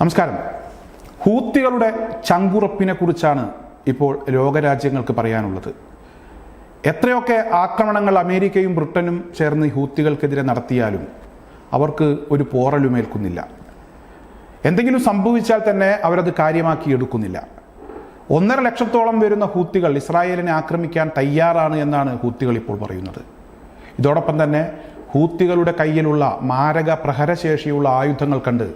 നമസ്കാരം. ഹൂത്തികളുടെ ചങ്കുറപ്പിനെ കുറിച്ചാണ് ഇപ്പോൾ ലോകരാജ്യങ്ങൾക്ക് പറയാനുള്ളത്. എത്രയൊക്കെ ആക്രമണങ്ങൾ അമേരിക്കയും ബ്രിട്ടനും ചേർന്ന് ഹൂത്തികൾക്കെതിരെ നടത്തിയാലും അവർക്ക് ഒരു പോറലുമേൽക്കുന്നില്ല. എന്തെങ്കിലും സംഭവിച്ചാൽ തന്നെ അവരത് കാര്യമാക്കി എടുക്കുന്നില്ല. ഒന്നര ലക്ഷത്തോളം വരുന്ന ഹൂത്തികൾ ഇസ്രായേലിനെ ആക്രമിക്കാൻ തയ്യാറാണ് എന്നാണ് ഹൂത്തികൾ ഇപ്പോൾ പറയുന്നത്. ഇതോടൊപ്പം തന്നെ ഹൂത്തികളുടെ കയ്യിലുള്ള മാരക പ്രഹരശേഷിയുള്ള ആയുധങ്ങൾ കണ്ട്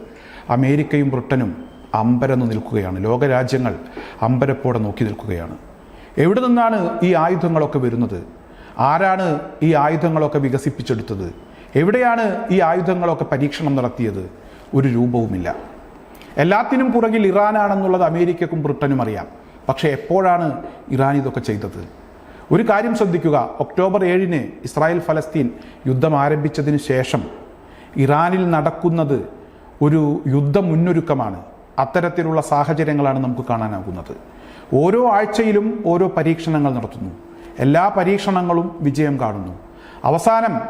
അമേരിക്കയും ബ്രിട്ടനും അമ്പരന്ന് നിൽക്കുകയാണ്. ലോകരാജ്യങ്ങൾ അമ്പരപ്പോടെ നോക്കി നിൽക്കുകയാണ്. എവിടെ നിന്നാണ് ഈ ആയുധങ്ങളൊക്കെ വരുന്നത്? ആരാണ് ഈ ആയുധങ്ങളൊക്കെ വികസിപ്പിച്ചെടുത്തത്? എവിടെയാണ് ഈ ആയുധങ്ങളൊക്കെ പരീക്ഷണം നടത്തിയത്? ഒരു രൂപവുമില്ല. എല്ലാത്തിനും പുറകിൽ ഇറാനാണെന്നുള്ളത് അമേരിക്കക്കും ബ്രിട്ടനും അറിയാം. പക്ഷേ എപ്പോഴാണ് ഇറാൻ ഇതൊക്കെ ചെയ്തത്? ഒരു കാര്യം ശ്രദ്ധിക്കുക. ഒക്ടോബർ ഏഴിന് ഇസ്രായേൽ ഫലസ്തീൻ യുദ്ധം ആരംഭിച്ചതിന് ശേഷം ഇറാനിൽ നടക്കുന്നത് ഒരു യുദ്ധ മുന്നൊരുക്കമാണ് അത്തരത്തിലുള്ള സാഹചര്യങ്ങളാണ് നമുക്ക് കാണാനാകുന്നത്. ഓരോ ആഴ്ചയിലും ഓരോ പരീക്ഷണങ്ങൾ നടത്തുന്നു. എല്ലാ പരീക്ഷണങ്ങളും വിജയം കാണുന്നു. അവസാനം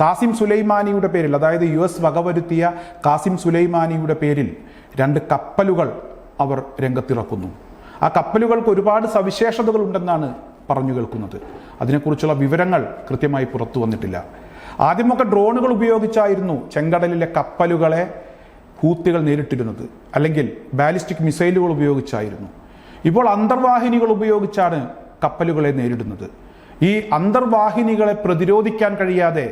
കാസിം സുലൈമാനിയുടെ പേരിൽ അതായത് യു എസ് വകവരുത്തിയ കാസിം സുലൈമാനിയുടെ പേരിൽ രണ്ട് കപ്പലുകൾ അവർ രംഗത്തിറക്കുന്നു. ആ കപ്പലുകൾക്ക് ഒരുപാട് സവിശേഷതകൾ ഉണ്ടെന്നാണ് പറഞ്ഞു കേൾക്കുന്നത്. അതിനെക്കുറിച്ചുള്ള വിവരങ്ങൾ കൃത്യമായി പുറത്തു വന്നിട്ടില്ല. ആദ്യമൊക്കെ ഡ്രോണുകൾ ഉപയോഗിച്ചായിരുന്നു ചെങ്കടലിലെ കപ്പലുകളെ ഹൂത്തികൾ നേരിട്ടിരുന്നത് അല്ലെങ്കിൽ ബാലിസ്റ്റിക് മിസൈലുകൾ ഉപയോഗിച്ചായിരുന്നു. ഇപ്പോൾ അന്തർവാഹിനികൾ ഉപയോഗിച്ചാണ് കപ്പലുകളെ നേരിടുന്നത്. ഈ അന്തർവാഹിനികളെ പ്രതിരോധിക്കാൻ കഴിയാതെ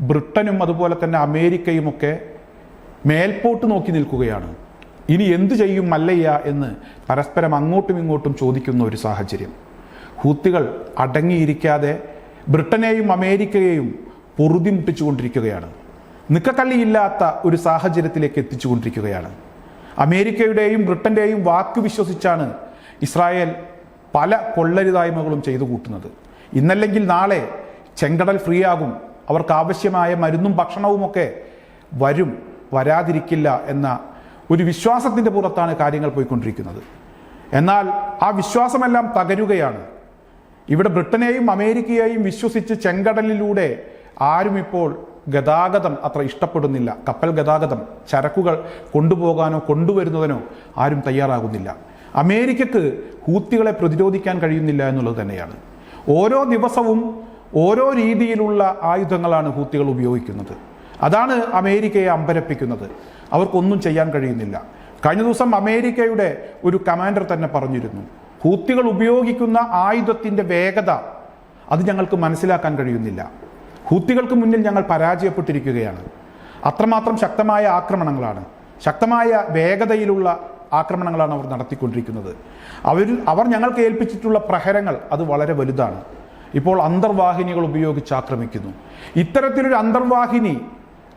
ബ്രിട്ടനും അതുപോലെ തന്നെ അമേരിക്കയുമൊക്കെ മേൽപോട്ട് നോക്കി നിൽക്കുകയാണ്. ഇനി എന്തു ചെയ്യും മല്ലയ്യ എന്ന് പരസ്പരം അങ്ങോട്ടും ഇങ്ങോട്ടും ചോദിക്കുന്ന ഒരു സാഹചര്യം. ഹൂത്തികൾ അടങ്ങിയിരിക്കാതെ ബ്രിട്ടനെയും അമേരിക്കയെയും പൊറുതിമുട്ടിച്ചു മുട്ടിച്ചുകൊണ്ടിരിക്കുകയാണ് നിക്കക്കള്ളിയില്ലാത്ത ഒരു സാഹചര്യത്തിലേക്ക് എത്തിച്ചുകൊണ്ടിരിക്കുകയാണ്. അമേരിക്കയുടെയും ബ്രിട്ടന്റെയും വാക്ക് വിശ്വസിച്ചാണ് ഇസ്രായേൽ പല കൊള്ളരുതായ്മകളും ചെയ്തു കൂട്ടുന്നത്. ഇന്നല്ലെങ്കിൽ നാളെ ചെങ്കടൽ ഫ്രീ ആകും അവർക്ക് ആവശ്യമായ മരുന്നും ഭക്ഷണവുമൊക്കെ വരും വരാതിരിക്കില്ല എന്ന ഒരു വിശ്വാസത്തിന്റെ പുറത്താണ് കാര്യങ്ങൾ പോയിക്കൊണ്ടിരിക്കുന്നത്. എന്നാൽ ആ വിശ്വാസമെല്ലാം തകരുകയാണ്. ഇവിടെ ബ്രിട്ടനെയും അമേരിക്കയെയും വിശ്വസിച്ച് ചെങ്കടലിലൂടെ ആരും ഇപ്പോൾ ഗതാഗതം അത്ര ഇഷ്ടപ്പെടുന്നില്ല. കപ്പൽ ഗതാഗതം ചരക്കുകൾ കൊണ്ടുപോകാനോ കൊണ്ടുവരുന്നതിനോ ആരും തയ്യാറാകുന്നില്ല. അമേരിക്കക്ക് ഹൂത്തികളെ പ്രതിരോധിക്കാൻ കഴിയുന്നില്ല എന്നുള്ളത് തന്നെയാണ്. ഓരോ ദിവസവും ഓരോ രീതിയിലുള്ള ആയുധങ്ങളാണ് ഹൂത്തികൾ ഉപയോഗിക്കുന്നത്. അതാണ് അമേരിക്കയെ അമ്പരപ്പിക്കുന്നത്. അവർക്കൊന്നും ചെയ്യാൻ കഴിയുന്നില്ല. കഴിഞ്ഞ ദിവസം അമേരിക്കയുടെ ഒരു കമാൻഡർ തന്നെ പറഞ്ഞിരുന്നു ഹൂത്തികൾ ഉപയോഗിക്കുന്ന ആയുധത്തിന്റെ വേഗത അത് ഞങ്ങൾക്ക് മനസ്സിലാക്കാൻ കഴിയുന്നില്ല. ഹൂത്തികൾക്ക് മുന്നിൽ ഞങ്ങൾ പരാജയപ്പെട്ടിരിക്കുകയാണ്. അത്രമാത്രം ശക്തമായ ആക്രമണങ്ങളാണ്. ശക്തമായ വേഗതയിലുള്ള ആക്രമണങ്ങളാണ് അവർ നടത്തിക്കൊണ്ടിരിക്കുന്നത്. അവർ അവർ ഞങ്ങൾക്ക് ഏൽപ്പിച്ചിട്ടുള്ള പ്രഹരങ്ങൾ അത് വളരെ വലുതാണ്. ഇപ്പോൾ അന്തർവാഹിനികൾ ഉപയോഗിച്ച് ആക്രമിക്കുന്നു. ഇത്തരത്തിലൊരു അന്തർവാഹിനി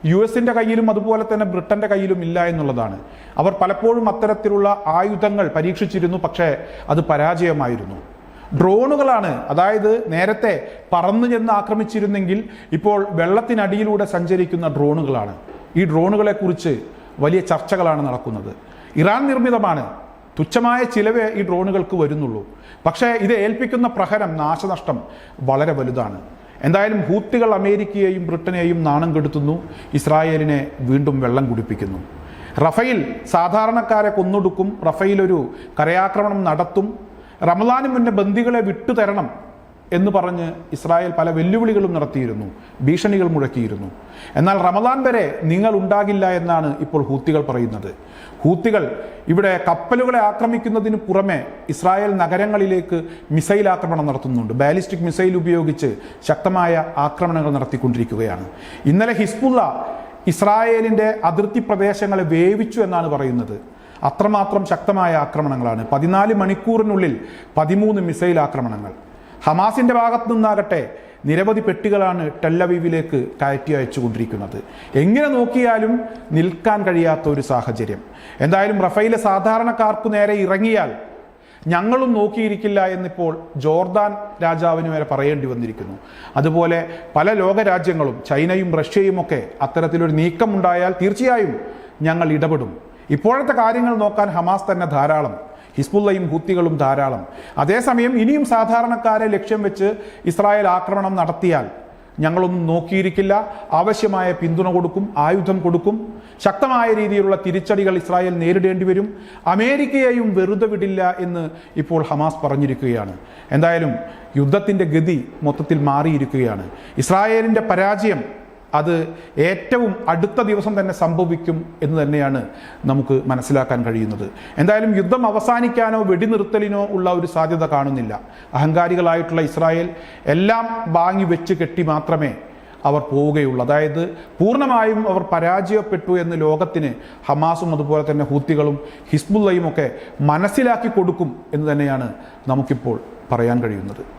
യു എസിന്റെ കയ്യിലും അതുപോലെ തന്നെ ബ്രിട്ടന്റെ കയ്യിലും ഇല്ല എന്നുള്ളതാണ്. അവർ പലപ്പോഴും അത്തരത്തിലുള്ള ആയുധങ്ങൾ പരീക്ഷിച്ചിരുന്നു പക്ഷേ അത് പരാജയമായിരുന്നു. ഡ്രോണുകളാണ്. അതായത് നേരത്തെ പറന്നു ചെന്ന് ആക്രമിച്ചിരുന്നെങ്കിൽ ഇപ്പോൾ വെള്ളത്തിനടിയിലൂടെ സഞ്ചരിക്കുന്ന ഡ്രോണുകളാണ്. ഈ ഡ്രോണുകളെ കുറിച്ച് വലിയ ചർച്ചകളാണ് നടക്കുന്നത്. ഇറാൻ നിർമ്മിതമാണ്. തുച്ഛമായ ചിലവേ ഈ ഡ്രോണുകൾക്ക് വരുന്നുള്ളൂ. പക്ഷേ ഇത് ഏൽപ്പിക്കുന്ന പ്രഹരം നാശനഷ്ടം വളരെ വലുതാണ്. എന്തായാലും ഹൂത്തികൾ അമേരിക്കയെയും ബ്രിട്ടനെയും നാണം കെടുത്തുന്നു. ഇസ്രായേലിനെ വീണ്ടും വെള്ളം കുടിപ്പിക്കുന്നു. റഫയിൽ സാധാരണക്കാരെ കൊന്നൊടുക്കും. റഫയിൽ ഒരു കരയാക്രമണം നടത്തും. റമദാന് മുന്നേ ബന്ദികളെ വിട്ടുതരണം എന്ന് പറഞ്ഞ് ഇസ്രായേൽ പല വെല്ലുവിളികളും നടത്തിയിരുന്നു ഭീഷണികൾ മുഴക്കിയിരുന്നു. എന്നാൽ റമദാൻ വരെ നിങ്ങൾ ഉണ്ടാകില്ല എന്നാണ് ഇപ്പോൾ ഹൂത്തികൾ പറയുന്നത്. ഹൂത്തികൾ ഇവിടെ കപ്പലുകളെ ആക്രമിക്കുന്നതിന് പുറമെ ഇസ്രായേൽ നഗരങ്ങളിലേക്ക് മിസൈൽ ആക്രമണം നടത്തുന്നുണ്ട്. ബാലിസ്റ്റിക് മിസൈൽ ഉപയോഗിച്ച് ശക്തമായ ആക്രമണങ്ങൾ നടത്തിക്കൊണ്ടിരിക്കുകയാണ്. ഇന്നലെ ഹിസ്ബുള്ള ഇസ്രായേലിന്റെ അതിർത്തി പ്രദേശങ്ങളെ വേവിച്ചു എന്നാണ് പറയുന്നത്. അത്രമാത്രം ശക്തമായ ആക്രമണങ്ങളാണ്. പതിനാല് മണിക്കൂറിനുള്ളിൽ പതിമൂന്ന് മിസൈൽ ആക്രമണങ്ങൾ. ഹമാസിന്റെ ഭാഗത്തു നിന്നാകട്ടെ നിരവധി പെട്ടികളാണ് ടെല്ലവീവിലേക്ക് കയറ്റി അയച്ചുകൊണ്ടിരിക്കുന്നത്. എങ്ങനെ നോക്കിയാലും നിൽക്കാൻ കഴിയാത്ത ഒരു സാഹചര്യം. എന്തായാലും റഫയിലെ സാധാരണക്കാർക്കു നേരെ ഇറങ്ങിയാൽ ഞങ്ങളും നോക്കിയിരിക്കില്ല എന്നിപ്പോൾ ജോർദാൻ രാജാവിന് വരെ പറയേണ്ടി വന്നിരിക്കുന്നു. അതുപോലെ പല ലോകരാജ്യങ്ങളും ചൈനയും റഷ്യയും ഒക്കെ അത്തരത്തിലൊരു നീക്കമുണ്ടായാൽ തീർച്ചയായും ഞങ്ങൾ ഇടപെടും. ഇപ്പോഴത്തെ കാര്യങ്ങൾ നോക്കാൻ ഹമാസ് തന്നെ ധാരാളം ഹിസ്ബുള്ളയും ഹൂത്തികളും ധാരാളം. അതേസമയം ഇനിയും സാധാരണക്കാരെ ലക്ഷ്യം വെച്ച് ഇസ്രായേൽ ആക്രമണം നടത്തിയാൽ ഞങ്ങളൊന്നും നോക്കിയിരിക്കില്ല. ആവശ്യമായ പിന്തുണ കൊടുക്കും ആയുധം കൊടുക്കും. ശക്തമായ രീതിയിലുള്ള തിരിച്ചടികൾ ഇസ്രായേൽ നേരിടേണ്ടി വരും. അമേരിക്കയെയും വെറുതെ വിടില്ല എന്ന് ഇപ്പോൾ ഹമാസ് പറഞ്ഞിരിക്കുകയാണ്. എന്തായാലും യുദ്ധത്തിന്റെ ഗതി മൊത്തത്തിൽ മാറിയിരിക്കുകയാണ്. ഇസ്രായേലിന്റെ പരാജയം അത് ഏറ്റവും അടുത്ത ദിവസം തന്നെ സംഭവിക്കും എന്ന് തന്നെയാണ് നമുക്ക് മനസ്സിലാക്കാൻ കഴിയുന്നത്. എന്തായാലും യുദ്ധം അവസാനിക്കാനോ വെടിനിർത്തലിനോ ഉള്ള ഒരു സാധ്യത കാണുന്നില്ല. അഹങ്കാരികളായിട്ടുള്ള ഇസ്രായേൽ എല്ലാം വാങ്ങി വെച്ച് കെട്ടി മാത്രമേ അവർ പോവുകയുള്ളൂ. അതായത് പൂർണമായും അവർ പരാജയപ്പെട്ടു എന്ന് ലോകത്തിന് ഹമാസും അതുപോലെ തന്നെ ഹൂത്തികളും ഹിസ്ബുള്ളയും ഒക്കെ മനസ്സിലാക്കി കൊടുക്കും എന്ന് തന്നെയാണ് നമുക്കിപ്പോൾ പറയാൻ കഴിയുന്നത്.